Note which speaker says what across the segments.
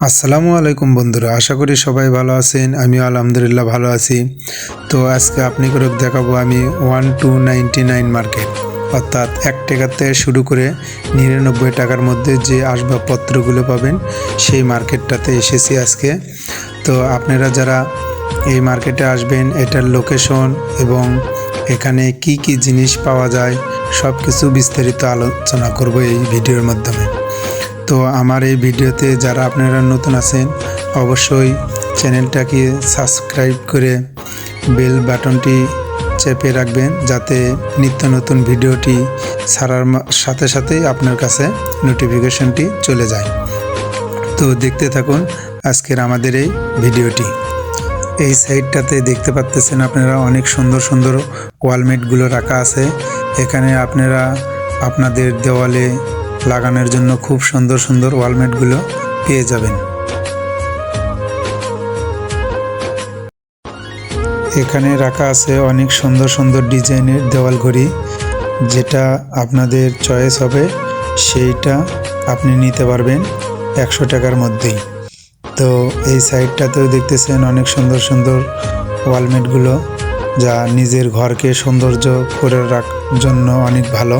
Speaker 1: আসসালামু আলাইকুম বন্ধুরা, আশা করি সবাই ভালো আছেন, আমিও আলহামদুলিল্লাহ ভালো আছি। তো আজকে আপনি করে দেখাবো আমি one two ninety nine market. অর্থাৎ এক টাকার থেকে শুরু করে নিরানব্বই টাকার মধ্যে যে আসবাবপত্রগুলো পাবেন, সেই মার্কেটটাতে এসেছি আজকে। তো আপনারা যারা এই মার্কেটে আসবেন, এটার লোকেশন এবং এখানে কি কি জিনিস পাওয়া যায় সব কিছু বিস্তারিত আলোচনা করব এই ভিডিওর মাধ্যমে। তো আমার এই ভিডিওতে যারা আপনারা নতুন আছেন, অবশ্যই চ্যানেলটাকে সাবস্ক্রাইব করে বেল বাটনটি চেপে রাখবেন, যাতে নিত্য নতুন ভিডিওটি ছাড়ার সাথে সাথেই আপনার কাছে নোটিফিকেশনটি চলে যায়। তো দেখতে থাকুন আজকের আমাদের এই ভিডিওটি। এই সাইডটাতে দেখতে পাচ্তেছেন আপনারা অনেক সুন্দর সুন্দর ওয়ালমেটগুলো রাখা আছে। এখানে আপনারা আপনাদের দেওয়ালে লাগানোর জন্য খুব সুন্দর সুন্দর ওয়ালমেটগুলো পেয়ে যাবেন। এখানে রাখা আছে অনেক সুন্দর সুন্দর ডিজাইনের দেওয়াল ঘড়ি। যেটা আপনাদের চয়েস হবে, সেইটা আপনি নিতে পারবেন একশো টাকার মধ্যেই। তো এই সাইডটাতেও দেখতেছেন অনেক সুন্দর সুন্দর ওয়ালমেটগুলো, যা নিজের ঘরকে সৌন্দর্য করে রাখার জন্য অনেক ভালো।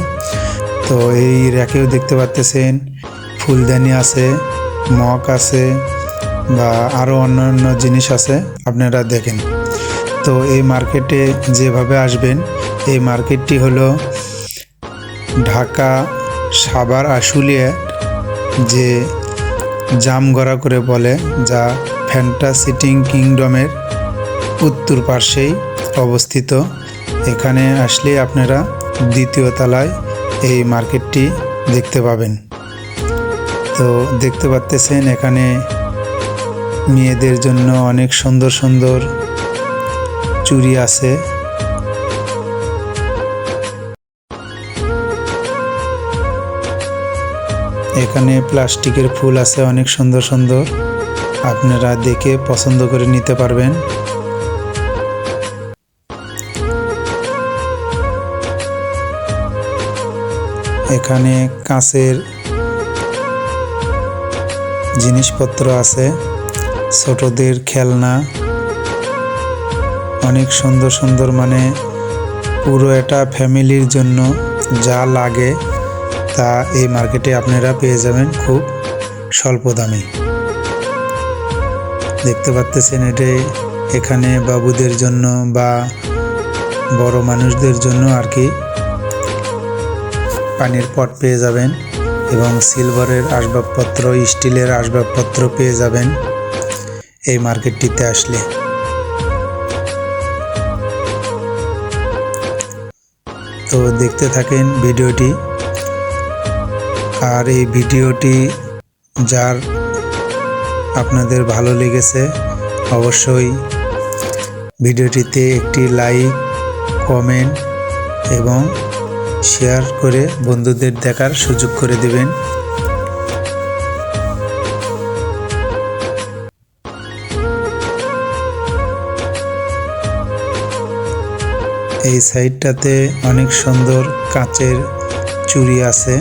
Speaker 1: তো এই র্যাকেও দেখতে পাচ্তেছেন ফুলদানি আছে, মগ আছে, বা আরও অন্যান্য জিনিস আছে, আপনারা দেখেন। তো এই মার্কেটে যেভাবে আসবেন, এই মার্কেটটি হলো ঢাকা সাভার আশুলিয়া, যে জামগড়া করে বলে, যা ফ্যান্টা সিটিং কিংডমের উত্তর পার্শ্বেই অবস্থিত। এখানে আসলে আপনারা দ্বিতীয় তলায় এই মার্কেটটি দেখতে পাবেন। তো দেখতে পাচ্তেছেন এখানে মেয়েদের জন্য অনেক সুন্দর সুন্দর চুড়ি আছে। এখানে প্লাস্টিকের ফুল আছে, অনেক সুন্দর সুন্দর। আপনারা দেখে পছন্দ করে নিতে পারবেন। এখানে কাঁচের জিনিসপত্র আছে, ছোটদের খেলনা, অনেক সুন্দর সুন্দর মানে পুরো এটা ফ্যামিলির জন্য যা লাগে তা এই মার্কেটে আপনারা পেয়ে যাবেন খুব স্বল্প দামে। দেখতে পাচ্তেছেন এটি এখানে বাবুদের জন্য বা বড় মানুষদের জন্য আর কি পানির পট পেয়ে যাবেন এবং সিলভারের আসবাবপত্র, স্টিলের আসবাবপত্র পেয়ে যাবেন এই মার্কেটটিতে আসলে। তো দেখতে থাকেন ভিডিওটি। আর এই ভিডিওটি যার আপনাদের ভালো লেগেছে, অবশ্যই ভিডিওটিতে একটি লাইক, কমেন্ট এবং শেয়ার করে বন্ধুদের দেখার সুযোগ করে দেবেন। এই সাইডটাতে অনেক সুন্দর কাঁচের চুড়ি আছে।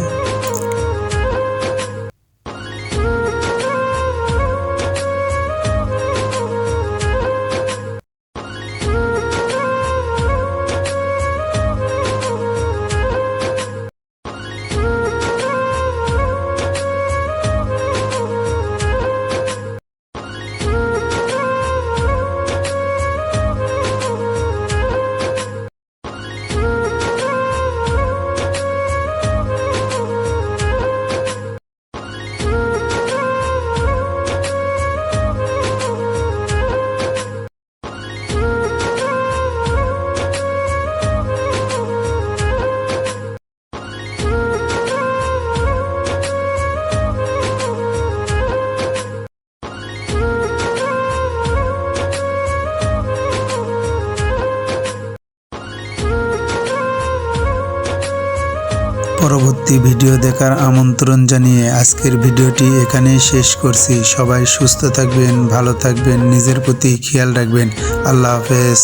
Speaker 1: পরবর্তী ভিডিও দেখার আমন্ত্রণ জানিয়ে আজকের ভিডিওটি এখানেই শেষ করছি। সবাই সুস্থ থাকবেন, ভালো থাকবেন, নিজের প্রতি খেয়াল রাখবেন। আল্লাহ হাফেজ।